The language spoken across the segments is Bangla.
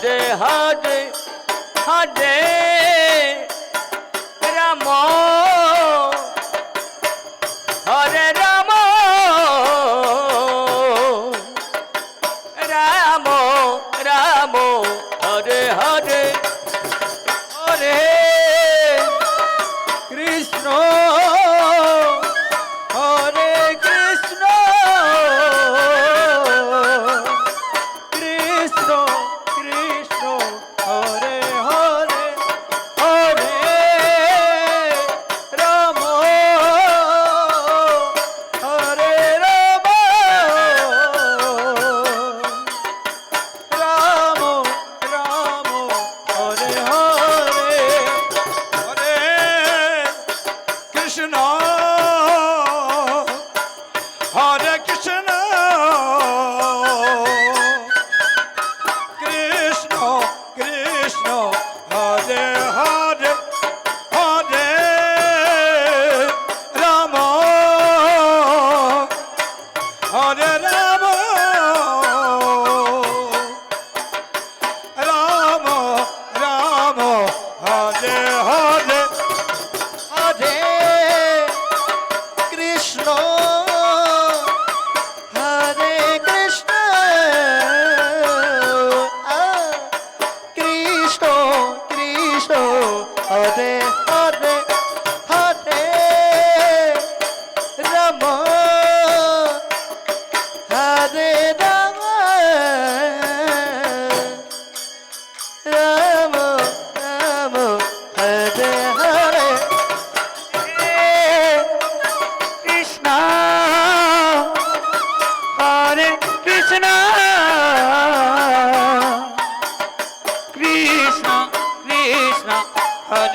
Hare Hare Hare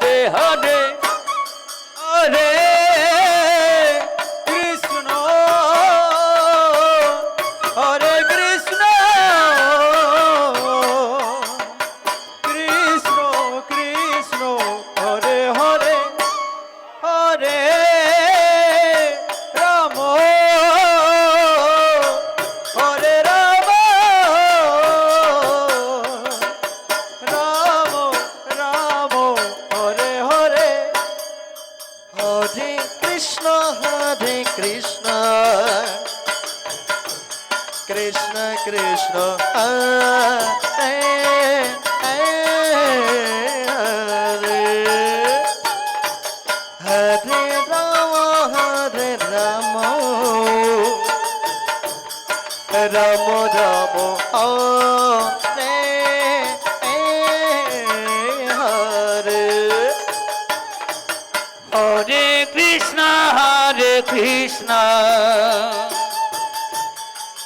hade hade Krishna. Ram. Ram Ram Hare Hare. Hare Krishna Hare Krishna.